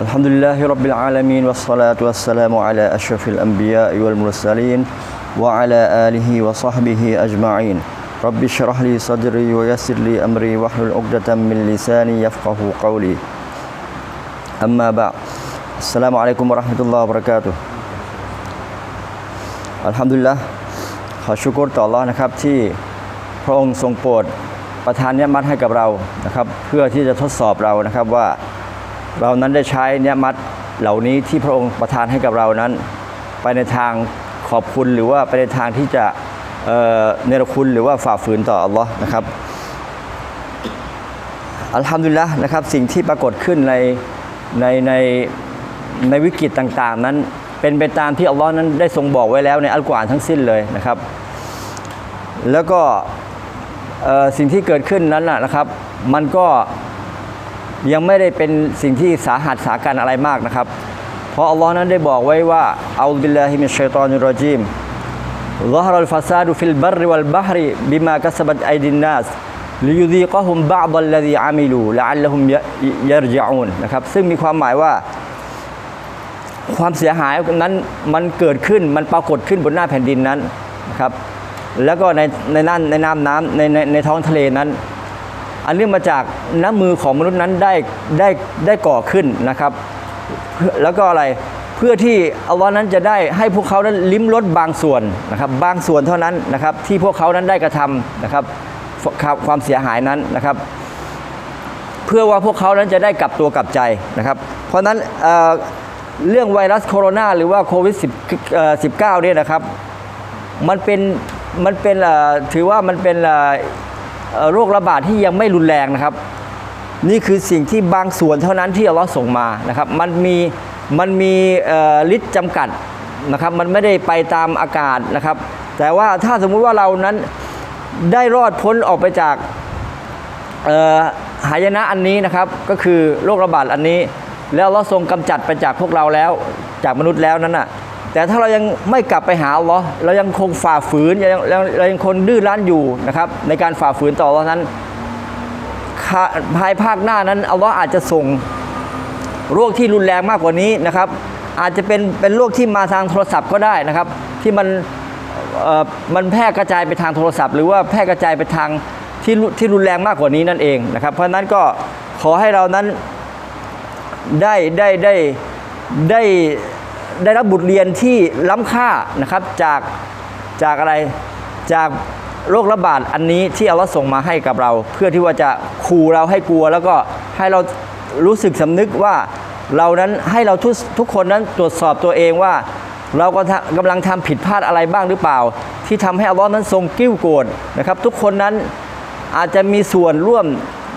الحمد لله رب العالمين والصلاة والسلام على أشرف الأنبياء والمرسلين وعلى آله وصحبه أجمعين رب اشرح لي صدري ويسر لي أمري واحلل عقدة من لساني يفقه قولي أما بعد السلام عليكم ورحمة الله وبركاته อัลฮัมดุลิลละขอชุกรต่ออัลลอฮ์นะครับที่พระองค์ทรงโปรดประทานเนียมัดให้กับเรานะครับ เพื่อที่จะทดสอบเรานะครับว่า เรานั้นได้ใช้เนียมัดเหล่านี้ที่พระองค์ประทานให้กับเรานั้น ไปในทางขอบคุณหรือว่าไปในทางที่จะเนรคุณหรือว่าฝ่าฝืนต่ออัลลอฮ์นะครับอัลฮัมดุลิลละนะครับสิ่งที่ปรากฏขึ้นในในในในวิกฤตต่างๆ นั้นเป็นไปตามที่อัลลอฮ์นั้นได้ทรงบอกไว้แล้วในอัลกุรอานทั้งสิ้นเลยนะครับ แล้วก็สิ่งที่เกิดขึ้นนั้นนะนะครับ มันก็ ยังไม่ได้เป็นสิ่งที่สาหัสสาการอะไรมากนะครับ เพราะอัลลอฮ์นั้นได้บอกไว้ว่าอัลบิลลาฮิมิชัยตอนุรจิมลอฮ์รัลฟาซาดุฟิลบรรวัลบาฮริบิมากัสบัดไอดินนัสลิยูดีก็ฮุมบาบัลลาดีอามิลูละอัลละฮุมยารจาอุนนะครับซึ่งมีความหมายว่า ความเสียหายนั้นมันเกิดขึ้นมันปรากฏขึ้นบนหน้าแผ่นดินนั้นนะครับแล้วก็ในในน้ำในน้ำน้ำในในท้องทะเลนั้น อันเนื่องมาจากน้ำมือของมนุษย์นั้นได้ได้ได้ก่อขึ้นนะครับ แล้วก็อะไรเพื่อที่อัลลอฮ์นั้นจะได้ให้พวกเขานั้นลิ้มรสบางส่วนนะครับ บางส่วนเท่านั้นนะครับ ที่พวกเขานั้นได้กระทำนะครับความเสียหายนั้นนะครับ เพื่อว่าพวกเขานั้นจะได้กลับตัวกลับใจนะครับ เพราะนั้นเเรื่องไวรัสโคโรนาหรือว่าโควิด19เนี่ยนะครับ มันเป็นมันเป็นถือว่ามันเป็นอ่อเอ่อ โรคระบาดที่ยังไม่รุนแรงนะครับ นี่คือสิ่งที่บางส่วนเท่านั้นที่อัลลอฮ์ส่งมานะครับ มันมีมันมีฤทธิ์จำกัดนะครับ มันไม่ได้ไปตามอากาศนะครับ แต่ว่าถ้าสมมุติว่าเรานั้นได้รอดพ้นออกไปจากหายนะอันนี้นะครับ ก็คือโรคระบาดอันนี้ แล้วเราทรงกำจัดไปจากพวกเราแล้วจากมนุษย์แล้วนั้นน่ะ แต่ถ้าเรายังไม่กลับไปหาอัลลอฮ์เรายังคงฝ่าฝืนยังเรายังคงดื้อรั้นอยู่นะครับในการฝ่าฝืนต่ออัลลอฮ์นั้นภายภาคหน้านั้นอัลลอฮ์อาจจะส่งโรคที่รุนแรงมากกว่านี้นะครับ อาจจะเป็นเป็นโรคที่มาทางโทรศัพท์ก็ได้นะครับ ที่มันเอ่อมันแพร่กระจายไปทางโทรศัพท์ หรือว่าแพร่กระจายไปทางที่รุที่รุนแรงมากกว่านี้นั่นเองนะครับ เพราะฉะนั้นก็ขอให้เรานั้นได้ได้ได้ได้ ได้รับบทเรียนที่ล้ำค่านะครับจากจากอะไรจากโรคระบาดอันนี้ที่อัลลอฮ์ส่งมาให้กับเรา เพื่อที่ว่าจะขู่เราให้กลัว แล้วก็ให้เรารู้สึกสำนึกว่าเรานั้นให้เราทุกทุกคนนั้นตรวจสอบตัวเองว่า เราก็กำลังทำผิดพลาดอะไรบ้างหรือเปล่า ที่ทำให้อัลลอฮ์นั้นทรงกิ้วโกรธนะครับ ทุกคนนั้นอาจจะมีส่วนร่วม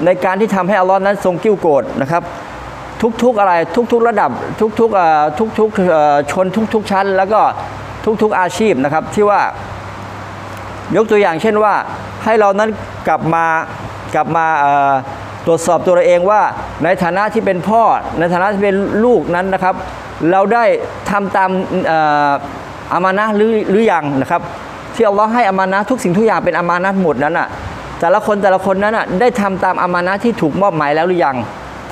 ในการที่ทำให้อัลลอฮ์นั้นทรงกิ้วโกรธนะครับ ทุกๆอะไรทุกๆระดับทุกๆทุกๆชนทุกๆชั้น แล้วก็ทุกๆอาชีพนะครับที่ว่ายกตัวอย่างเช่นว่าให้เรานั้นกลับมากลับมาตรวจสอบตัวเราเองว่าในฐานะที่เป็นพ่อในฐานะที่เป็นลูกนั้นนะครับ เราได้ทำตามอามานะหรือหรือยังนะครับ ที่อัลลอฮ์ให้อามานะทุกสิ่งทุกอย่างเป็นอามานะหมดนั้นอะแต่ละคนแต่ละคนนั้นอะได้ทำตามอามานะที่ถูกมอบหมายแล้วหรือยัง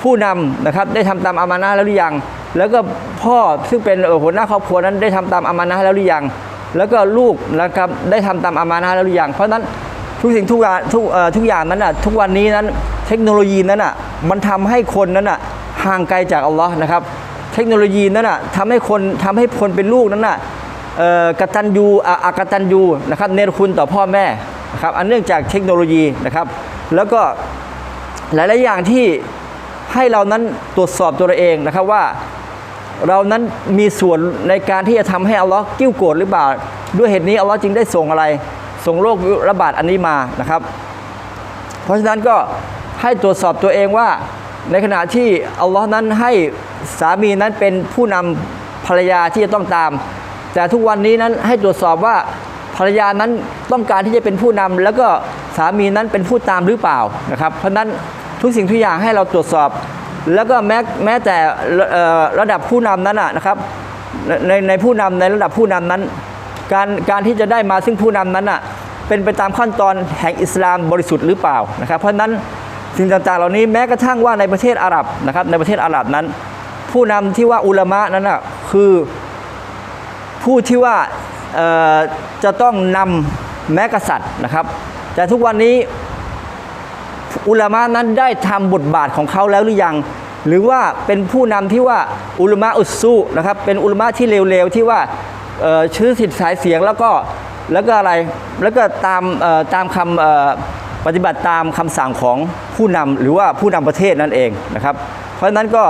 ผู้นำนะครับได้ทำตามอามานะแล้วหรือยัง แล้วก็พ่อซึ่งเป็นเอ่อหัวหน้าครอบครัวนั้นได้ทำตามอามานะแล้วหรือยัง แล้วก็ลูกนะครับได้ทำตามอามานะแล้วหรือยังเพราะฉะนั้นทุกสิ่งทุกอย่างทุกเอ่อทุกอย่างนั้นอะทุกวันนี้นั้นเทคโนโลยีนั้นอะมันทำให้คนนั้นอะห่างไกลจากอัลลอฮ์นะครับ เทคโนโลยีนั้นอะทำให้คนทำให้คนเป็นลูกนั้นอะกตัญญูอะอกตัญญูนะครับเนรคุณต่อพ่อแม่นะครับอันเนื่องจากเทคโนโลยีนะครับ แล้วก็หลาย ๆ อย่างที่ ให้เรานั้นตรวจสอบตัวเราเองนะครับว่า เรานั้นมีส่วนในการที่จะทำให้อัลลอฮ์กิ้วโกรธหรือเปล่าด้วยเหตุนี้อัลลอฮ์จึงได้ส่งอะไร ส่งโรคระบาดอันนี้มานะครับ เพราะฉะนั้นก็ให้ตรวจสอบตัวเองว่าในขณะที่อัลลอฮ์นั้นให้สามีนั้นเป็นผู้นำภรรยาที่จะต้องตาม แต่ทุกวันนี้นั้นให้ตรวจสอบว่าภรรยานั้นต้องการที่จะเป็นผู้นำแล้วก็สามีนั้นเป็นผู้ตามหรือเปล่านะครับ เพราะฉะนั้น ทุกสิ่งทุกอย่างให้เราตรวจสอบ แล้วก็แม้แม้แต่ระดับผู้นำนั้นนะครับในในผู้นำในระดับผู้นำนั้น การการที่จะได้มาซึ่งผู้นำนั้นอะเป็นไปตามขั้นตอนแห่งอิสลามบริสุทธิ์หรือเปล่านะครับเพราะฉะนั้นสิ่งต่างๆ เหล่านี้แม้กระทั่งว่าในประเทศอาหรับนะครับในประเทศอาหรับนั้น ผู้นำที่ว่าอุลามะนั้นน่ะคือผู้ที่ว่าจะต้องนำแม้กษัตริย์นะครับ แต่ทุกวันนี้ อุลามะนั้นได้ทำบทบาทของเขาแล้วหรือยัง หรือว่าเป็นผู้นำที่ว่าอุลามะอุสซูนะครับเป็นอุลามะที่เลวๆที่ว่าชื่อสิทธิ์สายเสียงแล้วก็แล้วก็อะไรแล้วก็ตามตามคำปฏิบัติตามคำสั่งของผู้นำหรือว่าผู้นำประเทศนั่นเองนะครับ เพราะฉะนั้นก็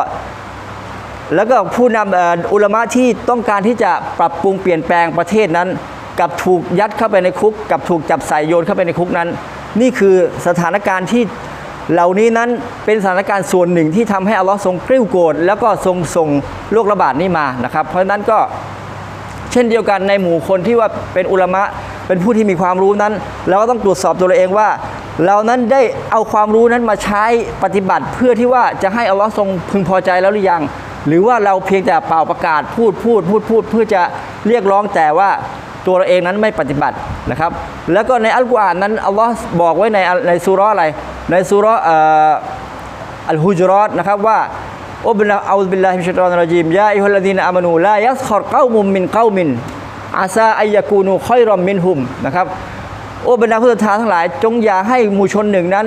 แล้วก็ผู้นำอุลามะที่ต้องการที่จะปรับปรุงเปลี่ยนแปลงประเทศนั้น กับถูกยัดเข้าไปในคุก กับถูกจับใส่โยนเข้าไปในคุกนั้น นี่คือสถานการณ์ที่เหล่านี้นั้นเป็นสถานการณ์ส่วนหนึ่งที่ทำให้อัลลอฮ์ทรงกริ้วโกรธแล้วก็ทรงส่งโรคระบาดนี้มานะครับ เพราะฉะนั้นก็เช่นเดียวกันในหมู่คนที่ว่าเป็นอุลามะเป็นผู้ที่มีความรู้นั้น เราก็ต้องตรวจสอบตัวเราเองว่า เรานั้นได้เอาความรู้นั้นมาใช้ปฏิบัติเพื่อที่ว่าจะให้อัลลอฮ์ทรงพึงพอใจแล้วหรือยัง หรือว่าเราเพียงแต่เป่าประกาศพูดพูดพูดพูดเพื่อจะเรียกร้องแต่ว่า ตัวเราเองนั้นไม่ปฏิบัตินะครับ แล้วก็ในอัลกุรอานนั้นอัลลอฮ์บอกไว้ในในซูเราะห์อะไร ในซูเรออัลฮุจรอตนะครับว่าอับนะอูบิลลาฮิมินชัยฏอนรจีมยาอิฮุลลดีนอามานูลายัสขอรเก้ามุมมินเก้ามินอาซาอัยกูนูค่อยรอมมินหุมนะครับโอ้บรรดาผู้ศรัทธาทั้งหลาย จงอย่าให้หมู่ชนหนึ่งนั้น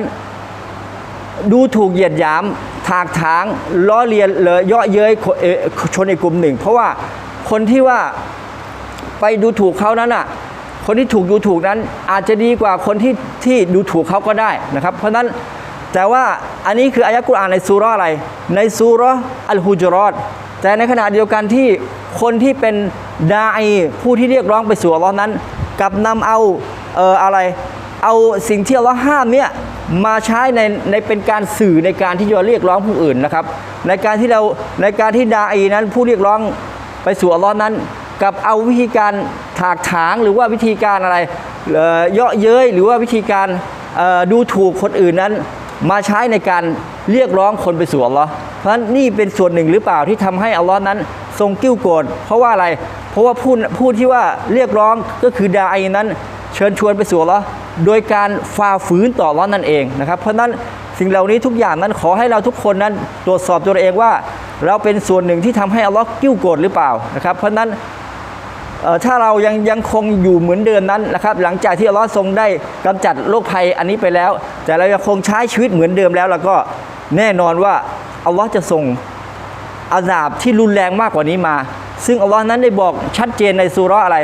ดูถูกเหยียดหยาม ถากถางล้อเลียนเลยเยาะเย้ยคนเอ่อชนอีกกลุ่มหนึ่ง เพราะว่าคนที่ว่า ไปดูถูกเขานั้นอะคนที่ถูกดูถูกนั้นอาจจะดีกว่าคนที่ที่ดูถูกเขาก็ได้นะครับ เพราะฉะนั้นแต่ว่าอันนี้คืออายะกุรอานในซูร์อะไร ในซูร์อัลฮุจรอตแต่ในขณะเดียวกันที่คนที่เป็นดาอีผู้ที่เรียกร้องไปสู่อัลลอฮ์นั้นกับนำเอาเอ่ออะไรเอาสิ่งที่อัลลอฮ์ห้ามเนี่ยมาใช้ในในเป็นการสื่อในการที่จะเรียกร้องผู้อื่นนะครับ ในการที่เราในการที่ดาอีนั้นผู้เรียกร้องไปสู่อัลลอฮ์นั้น กับเอาวิธีการถากถางหรือว่าวิธีการอะไรเอ่อเยาะเย้ยหรือว่าวิธีการดูถูกคนอื่นนั้น มาใช้ในการเรียกร้องคนไปสู่อัลลอฮ์เพราะฉะนั้นนี่เป็นส่วนหนึ่งหรือเปล่าที่ทำให้อัลลอฮ์นั้น ทรงกิ้วโกรธเพราะว่าอะไร เพราะว่าผู้ผู้ที่ว่าเรียกร้องก็คือดาไอนั้น เชิญชวนไปสู่อัลลอฮ์โดยการฝ่าฝืนต่ออัลลอฮ์นั่นเองนะครับ เพราะฉะนั้นสิ่งเหล่านี้ทุกอย่างนั้นขอให้เราทุกคนนั้นตรวจสอบตัวเองว่า เราเป็นส่วนหนึ่งที่ทำให้อัลลอฮ์กิ้วโกรธหรือเปล่านะครับ เพราะฉะนั้น ถ้าเรายังยังคงอยู่เหมือนเดิมนั้นนะครับหลังจากที่อัลลอฮ์ทรงได้กำจัดโรคภัยอันนี้ไปแล้ว แต่เรายังคงใช้ชีวิตเหมือนเดิมแล้ว แล้วก็แน่นอนว่าอัลลอฮ์จะส่งอาซาบที่รุนแรงมากกว่านี้มา ซึ่งอัลลอฮ์นั้นได้บอกชัดเจนในสุรอะไร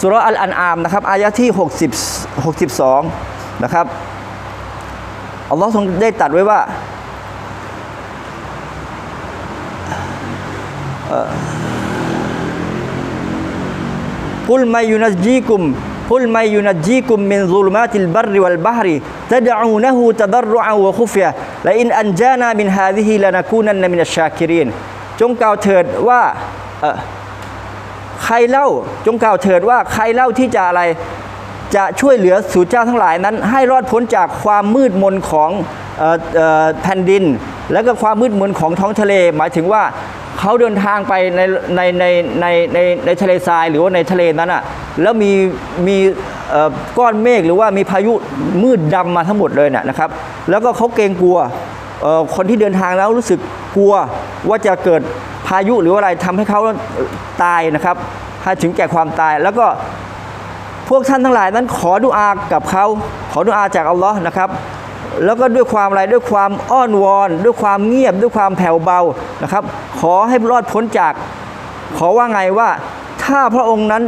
สุรอัลอันอามนะครับอายะที่ 60 62 นะครับอัลลอฮ์ทรงได้ตัดไว้ว่า قل ما ينجيكم قل ما ينجيكم من ظلمات البر والبحر تدعونه تضرعا وخفيا لئن أنجانا من هذه لنكونن من الشاكرين จงกล่าวเถิดว่าเอ่อใครเล่าจงกล่าวเถิดว่าใครเล่าที่จะอะไร จะช่วยเหลือสู่เจ้าทั้งหลายนั้น ให้รอดพ้นจากความมืดมนของออแผ่นดิน และก็ความมืดมนของท้องทะเล หมายถึงว่าเขาเดินทางไปในในในในในในทะเลทรายหรือว่าในทะเลนั้นอะแล้วมีมีก้อนเมฆหรือว่ามีพายุมืดดำมาทั้งหมดเลยน่ะนะครับ แล้วก็เขาเกรงกลัวคนที่เดินทางแล้วรู้สึกกลัวว่าจะเกิดพายุหรือว่าอะไรทำให้เขาตายนะครับให้ถึงแก่ความตายแล้วก็ พวกท่านทั้งหลายนั้นขอดุอากับเขา ขอดุอาจากอัลลอฮ์นะครับ แล้วก็ด้วยความอะไรด้วยความอ้อนวอน ด้วยความเงียบด้วยความแผ่วเบานะครับ ขอให้รอดพ้นจาก ขอว่าไงว่า ถ้าพระองค์นั้น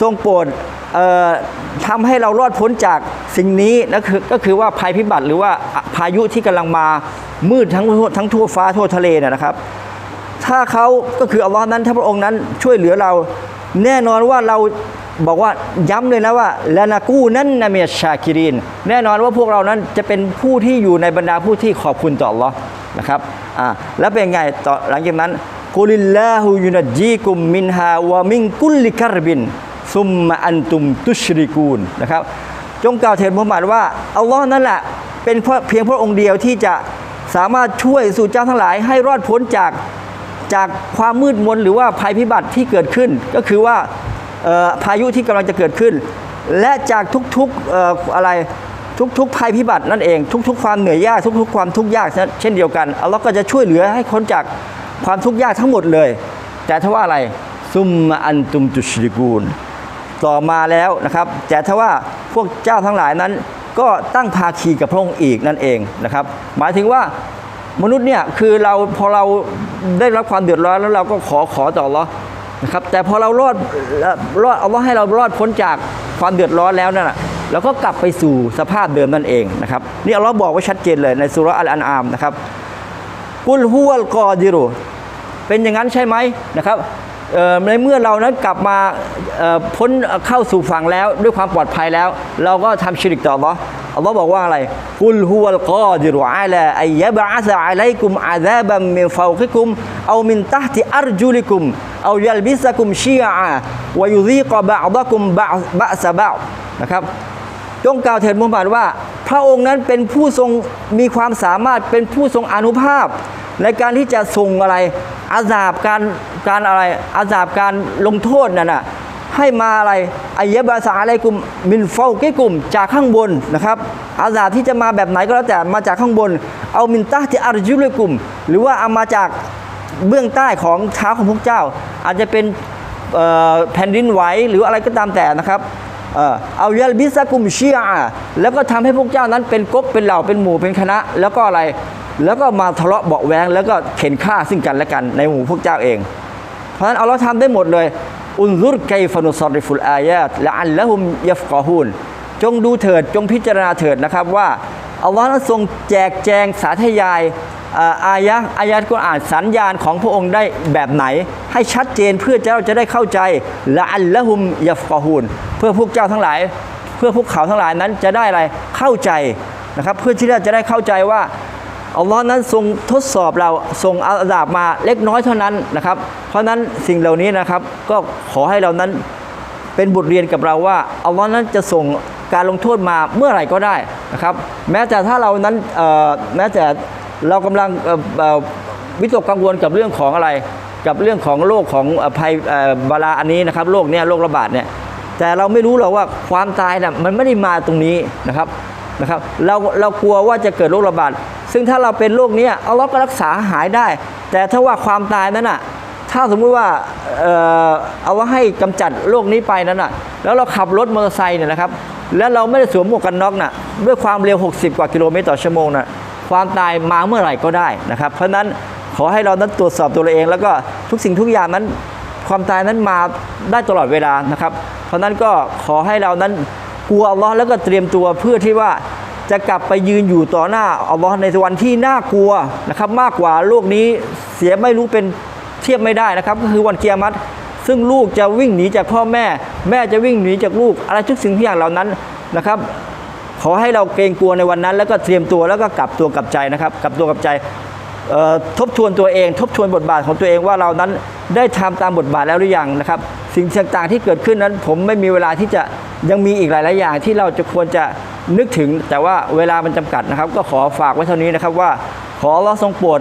ทรงโปรดเอ่อทำให้เรารอดพ้นจากสิ่งนี้นะคือก็คือว่าภัยพิบัติหรือว่าพายุที่กำลังมามืดทั้งทั้งทั่วฟ้าทั่วทะเลเนยนะครับ ถ้าเขาก็คืออัลลอฮ์นั้นถ้าพระองค์นั้นช่วยเหลือเรา แน่นอนว่าเรา บอกว่าย้ำเลยนะว่าและนากูนั้นนาเมียชาคิรินแน่นอนว่าพวกเรานั้นจะเป็นผู้ที่อยู่ในบรรดาผู้ที่ขอบคุณต่ออัลลอนะครับอ่าแล้วเป็นไงต่อหลังจากนั้นกุลิลลาฮูยุนจีกุมมินฮาวะมิงกุลลิคารบินซุมมะอันตุมตุชริกูนนะครับจงกล่าวเถิดมุฮัมมัดว่าอัลลอฮ์นั่นแหละเป็นเพียงพระองค์เดียวที่จะสามารถช่วยสู่เจ้าทั้งหลายให้รอดพ้นจากจากความมืดมนหรือว่าภัยพิบัติที่เกิดขึ้น ก็คือว่า พายุที่กำลังจะเกิดขึ้น และจากทุกๆอะไรทุกๆภัยพิบัตินั่นเอง ทุก ๆ ความเหนื่อยยากทุก ๆ ความทุกข์ยากเช่นเดียวกันอัลลอฮ์ก็จะช่วยเหลือให้พ้นจากความทุกข์ยากทั้งหมดเลย แต่ถ้าว่าอะไรซุมาอันตุมตุชริกูล ต่อมาแล้วนะครับ แต่ถ้าว่าพวกเจ้าทั้งหลายนั้น ก็ตั้งภาคีกับพระองค์อีกนั่นเองนะครับ หมายถึงว่ามนุษย์เนี่ยคือเราพอเราได้รับความเดือดร้อนแล้วเราก็ขอขอต่อเลอ นะครับแต่พอเรารอดรอดอัลเลอฮ์ให้เรารอดพ้นจากความเดือดร้อนแล้วนั่นแหะเราก็กลับไปสู่สภาพเดิมนั่นเองนะครับนี่เราบอกไว้ชัดเจนเลยในสุรอัลอันอามนะครับกุลฮุวลกอดิรุเป็นอย่างนั้นใช่ไหมนะครับ ในเมื่อเรานั้นกลับมาพ้นเข้าสู่ฝั่งแล้วด้วยความปลอดภัยแล้ว เราก็ทำชิริกต่ออัลลอฮ์อัลลอฮ์บอกว่าอะไรกุลฮุวัลกอดิรุอาลาอัยยะบะอะซะอะลัยกุมอาซาบัมมินฟาวกิกุมเอามินตัฮติอัรจุลิกุมเอายัลบิสกุมชีอะวยุซีกะบะอดะกุมบะบะซะบะนะครับ จงกล่าวเถิดมุฮัมมัดว่า พระองค์นั้นเป็นผู้ทรงมีความสามารถเป็นผู้ทรงอนุภาพ ในการที่จะส่งอะไร อาซาบการการอะไร อาซาบการลงโทษนั่นน่ะให้มาอะไรอายะบาสาอะไรกลุ่มมินเฝ้ากิกุมจากข้างบนนะครับ อาซาที่จะมาแบบไหนก็แล้วแต่มาจากข้างบน เอามินตาที่อาร์จุลกลุ่ม หรือว่าเอามาจากเบื้องใต้ของเท้าของพวกเจ้า อาจจะเป็นแผ่นดินไหวหรืออะไรก็ตามแต่นะครับ เอ่อเอายัลบิสกุมเชียแล้วก็ทำให้พวกเจ้านั้นเป็นก๊กเป็นเหล่าเป็นหมู่เป็นคณะ แล้วก็อะไรแล้วก็มาทะเลาะเบาะแวงแล้วก็เข็นฆ่าซึ่งกันและกันในหมู่พวกเจ้าเอง เพราะฉะนั้นเอาเราทำได้หมดเลย อุนซุรไกฟนุสริฟุลอายะและอันละหุมยัฟกอฮูนจงดูเถิดจงพิจารณาเถิดนะครับว่า อัลลอฮ์นั้นทรงแจกแจงสาธยายอายะอายะกุรอานสัญญาณของพระองค์ได้แบบไหน ให้ชัดเจนเพื่อเจ้าจะได้เข้าใจละอัลละฮุมยัฟกอฮูนเพื่อพวกเจ้าทั้งหลาย เพื่อพวกเขาทั้งหลายนั้นจะได้อะไรเข้าใจนะครับเพื่อที่จะได้เข้าใจว่าอัลลอฮ์นั้นทรงทดสอบเราส่งอาซาบมาเล็กน้อยเท่านั้นนะครับ เพราะฉะนั้นสิ่งเหล่านี้นะครับ ก็ขอให้เรานั้นเป็นบทเรียนกับเราว่าอัลลอฮ์นั้นจะส่ง การลงโทษมาเมื่อไหร่ก็ได้นะครับ แม้แต่ถ้าเรานั้นแม้แต่เรากำลังวิตกกังวลกับเรื่องของอะไร กับเรื่องของโรคของภัยบาราอันนี้นะครับโรคเนี้ยโรคระบาดเนี่ยแต่เราไม่รู้หรอกว่าความตายน่ะมันไม่ได้มาตรงนี้นะครับนะครับ เราเรากลัวว่าจะเกิดโรคระบาดซึ่งถ้าเราเป็นโรคเนี้ยเอาเราก็รักษาหายได้ แต่ถ้าว่าความตายนั้นน่ะถ้าสมมุติว่าเออเอาว่าให้กำจัดโรคนี้ไปนั้นน่ะแล้วเราขับรถมอเตอร์ไซค์เนี่ยนะครับ แล้วเราไม่ได้สวมหมวกกันน็อกน่ะด้วยความเร็ว 60 กว่ากิโลเมตรต่อชั่วโมงน่ะความตายมาเมื่อไหร่ก็ได้นะครับ เพราะนั้นขอให้เรานั้นตรวจสอบตัวเราเอง แล้วก็ทุกสิ่งทุกอย่างนั้น ความตายนั้นมาได้ตลอดเวลานะครับ เพราะฉะนั้นก็ขอให้เรานั้นกลัวอัลลอฮ์แล้วก็เตรียมตัวเพื่อที่ว่าจะกลับไปยืนอยู่ต่อหน้าอัลลอฮ์ในวันที่น่ากลัวนะครับ มากกว่าโลกนี้เสียไม่รู้เป็นเทียบไม่ได้นะครับ ก็คือวันเกียรติ ซึ่งลูกจะวิ่งหนีจากพ่อแม่ แม่จะวิ่งหนีจากลูก อะไรทุกสิ่งทุกอย่างเหล่านั้นนะครับ ขอให้เราเกรงกลัวในวันนั้น แล้วก็เตรียมตัวแล้วก็กลับตัวกลับใจนะครับกลับตัวกลับใจทบทวนตัวเอง ทบทวนบทบาทของตัวเองว่าเรานั้นได้ทำตามบทบาทแล้วหรือยังนะครับ สิ่งต่างๆที่เกิดขึ้นนั้น ผมไม่มีเวลาที่จะยังมีอีกหลายๆอย่างที่เราจะควรจะนึกถึง แต่ว่าเวลามันจำกัดนะครับ ก็ขอฝากไว้เท่านี้นะครับว่าขอเราทรงโปรด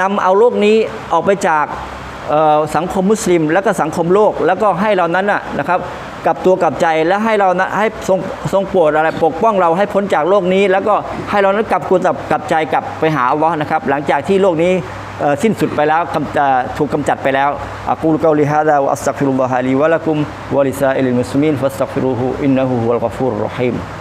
นำเอาโลกนี้ออกไปจาก สังคมมุสลิม และก็สังคมโลก แล้วก็ให้เรานั้นนะครับกับตัวกับใจและให้เรานะให้ทรงทรงโปรดอะไรปกป้องเราให้พ้นจากโลกนี้ แล้วก็ให้เรานั้นกลับตัวกลับกับใจกลับไปหาอัลลอฮ์นะครับ หลังจากที่โลกนี้สิ้นสุดไปแล้วถูกกำจัดไปแล้วอักูลกอลิฮะดาวอัสตักฟิรุลลอฮะลีวะละกุมวะลิซาอิลมุสลิมีนฟัสตักฟิรูฮูอินนะฮูวัลกอฟูรรฮีม